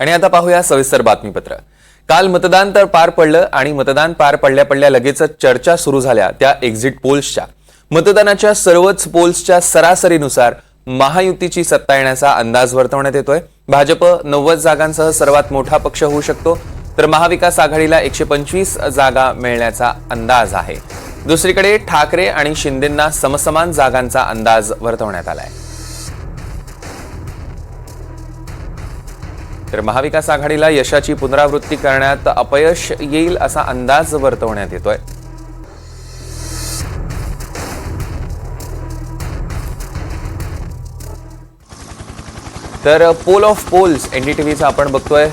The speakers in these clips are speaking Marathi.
आणि आता पाहूया सविस्तर बातमीपत्र. काल मतदान तर पार पडलं आणि मतदान पार पडल्या पडल्या लगेचच चर्चा सुरू झाल्या त्या एक्झिट पोल्सच्या मतदानाच्या सर्वच पोल्सच्या सरासरीनुसार महायुतीची सत्ता येण्याचा अंदाज वर्तवण्यात येतोय. भाजप नव्वद जागांसह सर्वात मोठा पक्ष होऊ शकतो. तर महाविकास आघाडीला एकशे पंचवीस जागा मिळण्याचा अंदाज आहे. दुसरीकडे ठाकरे आणि शिंदेंना समसमान जागांचा अंदाज वर्तवण्यात आलाय. तर महाविकास आघाडीला यशाची पुनरावृत्ती करण्यात अपयश येईल असा अंदाज वर्तवण्यात येतोय. तर पोल ऑफ पोल्स एनडीटीव्हीचा आपण बघतोय.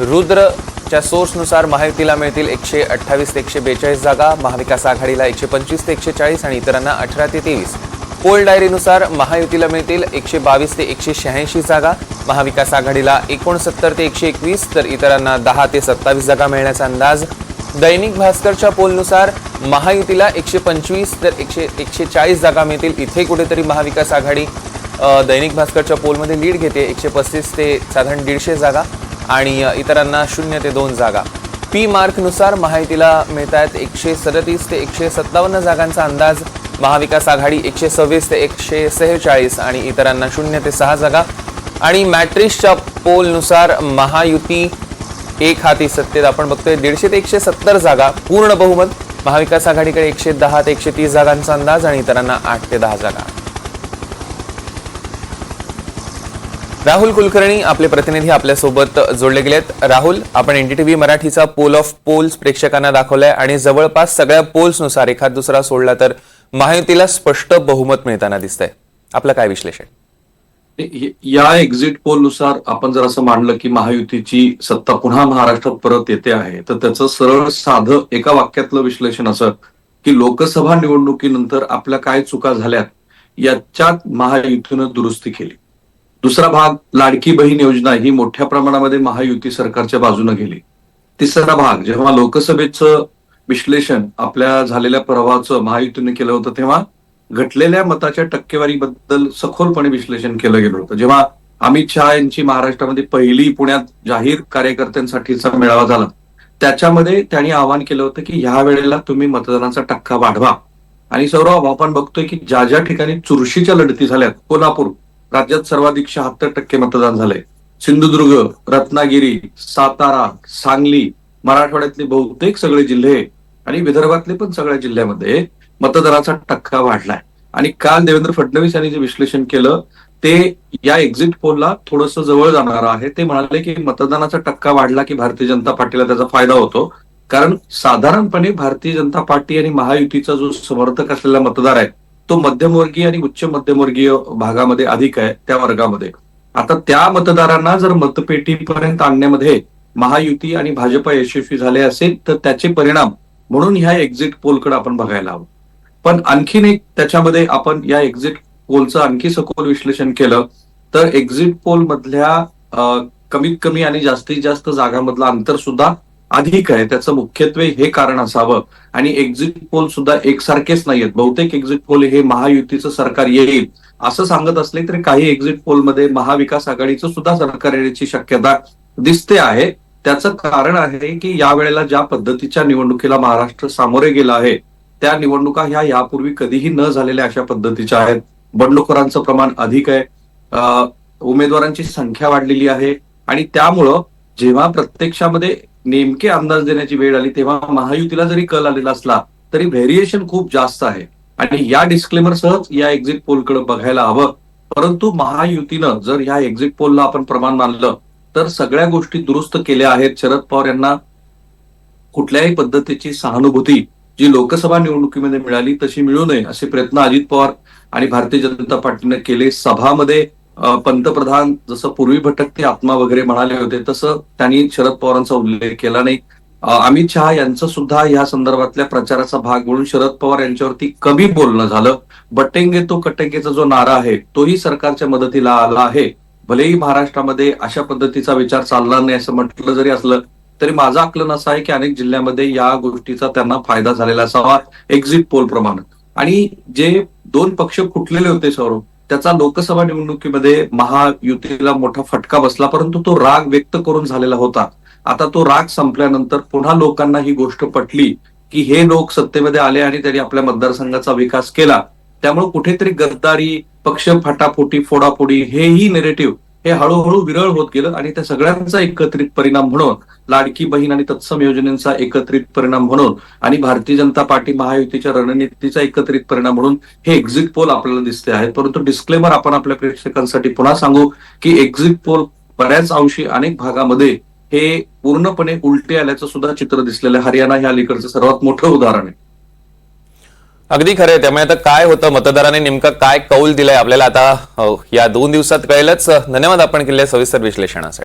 रुद्रच्या सोर्सनुसार महायुतीला मिळतील एकशे अठ्ठावीस ते एकशे बेचाळीस जागा महाविकास आघाडीला एकशे पंचवीस ते एकशे चाळीस आणि इतरांना अठरा ते तेवीस. पोल डायरीनुसार महायुतीला मिळतील एकशे बावीस ते एकशे शहाऐंशी जागा महाविकास आघाडीला एकोणसत्तर ते एकशे एकवीस तर इतरांना दहा ते सत्तावीस जागा मिळण्याचा अंदाज. दैनिक भास्करच्या पोलनुसार महायुतीला एकशे पंचवीस तर एकशे एकशे चाळीस जागा मिळतील. इथे कुठेतरी महाविकास आघाडी दैनिक भास्करच्या पोलमध्ये लीड घेते. एकशे पस्तीस ते साधारण दीडशे जागा आणि इतरांना शून्य ते दोन जागा. पी मार्कनुसार महायुतीला मिळत आहेत एकशे सदतीस ते एकशे सत्तावन्न जागांचा अंदाज. महाविकास आघाडी एकशे सव्वीस ते एकशे सेहेचाळीस आणि इतरांना शून्य ते सहा जागा. आणि मॅट्रिक्सच्या पोलनुसार महायुती एक हाती सत्तेत. आपण बघतोय दीडशे ते एकशे सत्तर जागा पूर्ण बहुमत. महाविकास आघाडीकडे एकशे दहा ते एकशे तीस जागांचा अंदाज आणि इतरांना आठ ते दहा जागा. राहुल कुलकर्णी आपले प्रतिनिधी आपल्यासोबत जोडले गेलेत. राहुल आपण एनडीटीव्ही मराठीचा पोल ऑफ पोल्स प्रेक्षकांना दाखवलाय आणि जवळपास सगळ्या पोल्सनुसार एखाद दुसरा सोडला तर महायुतीला स्पष्ट बहुमत मिळताना दिसतंय. आपलं काय विश्लेषण? या एक्झिट पोलनुसार आपण जर असं मांडलं की महायुतीची सत्ता पुन्हा महाराष्ट्रात परत येते आहे तर त्याचं सरळ साधं एका वाक्यातलं विश्लेषण असं की लोकसभा निवडणुकीनंतर आपल्या काय चुका झाल्यात याच्यात महायुतीनं दुरुस्ती केली. दुसरा भाग लाडकी बहीण योजना ही मोठ्या प्रमाणामध्ये महायुती सरकारच्या बाजूने गेली. तिसरा भाग जेव्हा लोकसभेचं विश्लेषण आपल्या झालेल्या प्रवाहाचं महायुतीने केलं होतं तेव्हा घटलेल्या मताच्या टक्केवारीबद्दल सखोलपणे विश्लेषण केलं गेलं होतं. जेव्हा अमित शहा यांची महाराष्ट्रामध्ये पहिली पुण्यात जाहीर कार्यकर्त्यांसाठीचा मेळावा झाला त्याच्यामध्ये त्यांनी आवाहन केलं होतं की ह्या वेळेला तुम्ही मतदानाचा टक्का वाढवा. आणि सौरभ आपण बघतोय की ज्या ज्या ठिकाणी चुरशीच्या लढती झाल्यात कोल्हापूर राज्यात सर्वाधिक शहात्तर टक्के मतदान झालंय. सिंधुदुर्ग रत्नागिरी सातारा सांगली मराठवाड्यातले बहुतेक सगळे जिल्हे आणि विदर्भातले पण सगळ्या जिल्ह्यामध्ये मतदाराचा टक्का वाढलाय. आणि काल देवेंद्र फडणवीस यांनी जे विश्लेषण केलं ते या एक्झिट पोलला थोडस जवळ जाणार आहे. ते म्हणाले की मतदानाचा टक्का वाढला की भारतीय जनता पार्टीला त्याचा फायदा होतो. कारण साधारणपणे भारतीय जनता पार्टी आणि महायुतीचा जो समर्थक असलेला मतदार आहे तो मध्यमवर्गीय आणि उच्च मध्यमवर्गीय भागामध्ये अधिक आहे त्या वर्गामध्ये. आता त्या मतदारांना जर मतपेटीपर्यंत आणण्यामध्ये महायुती आणि भाजप यशस्वी झाले असेल तर त्याचे परिणाम म्हणून ह्या एक्झिट पोलकडे आपण बघायला हवं. पण आणखीन एक त्याच्यामध्ये आपण या एक्झिट पोलचं आणखी सखोल विश्लेषण केलं तर एक्झिट पोल मधल्या कमीत कमी आणि जास्तीत जास्त जागांमधलं अंतर सुद्धा अधिक आहे. त्याचं मुख्यत्वे हे कारण असावं. आणि एक्झिट पोल सुद्धा एकसारखेच नाहीयेत. बहुतेक एक्झिट पोल हे महायुतीचं सरकार येईल असं सांगत असले तरी काही एक्झिट पोलमध्ये महाविकास आघाडीचं सुद्धा सरकार येण्याची शक्यता दिसते आहे. त्याचं कारण आहे की या वेळेला ज्या पद्धतीच्या निवडणुकीला महाराष्ट्र सामोरे गेला आहे त्या निवडणुका ह्या यापूर्वी कधीही न झालेल्या अशा पद्धतीच्या आहेत. बंडखोरांचं प्रमाण अधिक आहे. उमेदवारांची संख्या वाढलेली आहे. आणि त्यामुळं जेव्हा प्रत्यक्षामध्ये नेमके अंदाज देण्याची वेळ आली तेव्हा महायुतीला जरी कल आलेला असला तरी व्हेरिएशन खूप जास्त आहे. आणि या डिस्क्लेमर सहज या एक्झिट पोलकडे बघायला हवं. परंतु महायुतीनं जर ह्या एक्झिट पोलला आपण प्रमाण मानलं तर सगळ्या गोष्टी दुरुस्त केल्या आहेत. शरद पवार यांना कुठल्याही पद्धतीची सहानुभूती जी लोकसभा निवडणुकीमध्ये मिळाली तशी मिळू नये असे प्रयत्न अजित पवार आणि भारतीय जनता पार्टीने केले. सभामध्ये पंतप्रधान जसं पूर्वी भटकते आत्मा वगैरे म्हणाले होते तसं त्यांनी शरद पवारांचा उल्लेख केला नाही. अमित शहा यांचं सुद्धा या संदर्भातल्या प्रचाराचा भाग म्हणून शरद पवार यांच्यावरती कमी बोलणं झालं. बटेंगे तो कटेंगेचा जो नारा आहे तोही सरकारच्या मदतीला आला आहे. भलेही महाराष्ट्रामध्ये अशा पद्धतीचा विचार चालला नाही असं म्हटलं जरी असलं तरी माझं आकलन असं आहे की अनेक जिल्ह्यामध्ये या गोष्टीचा त्यांना फायदा झालेला असावा एक्झिट पोल प्रमाणे. आणि जे दोन पक्ष फुटलेले होते सौरभ त्याचा लोकसभा निवडणुकीमध्ये महायुतीला मोठा फटका बसला परंतु तो राग व्यक्त करून झालेला होता. आता तो राग संपल्यानंतर पुन्हा लोकांना ही गोष्ट पटली की हे लोक सत्तेमध्ये आले आणि त्यांनी आपल्या मतदारसंघाचा विकास केला. त्यामुळे कुठेतरी गद्दारी पक्ष फाटाफोटी फोडाफोडी हेही नेरेटिव्ह हे हळूहळू विरळ होत गेलं आणि त्या सगळ्यांचा एकत्रित परिणाम म्हणून लाडकी बहीण आणि तत्सम योजनेचा एकत्रित परिणाम म्हणून आणि भारतीय जनता पार्टी महायुतीच्या रणनीतीचा एकत्रित परिणाम म्हणून हे एक्झिट पोल आपल्याला दिसते आहेत. परंतु डिस्क्लेमर आपण आपल्या प्रेक्षकांसाठी पुन्हा सांगू की एक्झिट पोल बऱ्याच अंशी अनेक भागामध्ये हे पूर्णपणे उलटे आल्याचं सुद्धा चित्र दिसलेलं हरियाणा हे अलीकडचं सर्वात मोठं उदाहरण आहे. अगदी खरं त्यामुळे आता काय होतं? मतदाराने नेमकं काय कौल दिलंय आपल्याला? आता या दोन दिवसात कळेलच. धन्यवाद आपण केलेल्या सविस्तर विश्लेषणासाठी.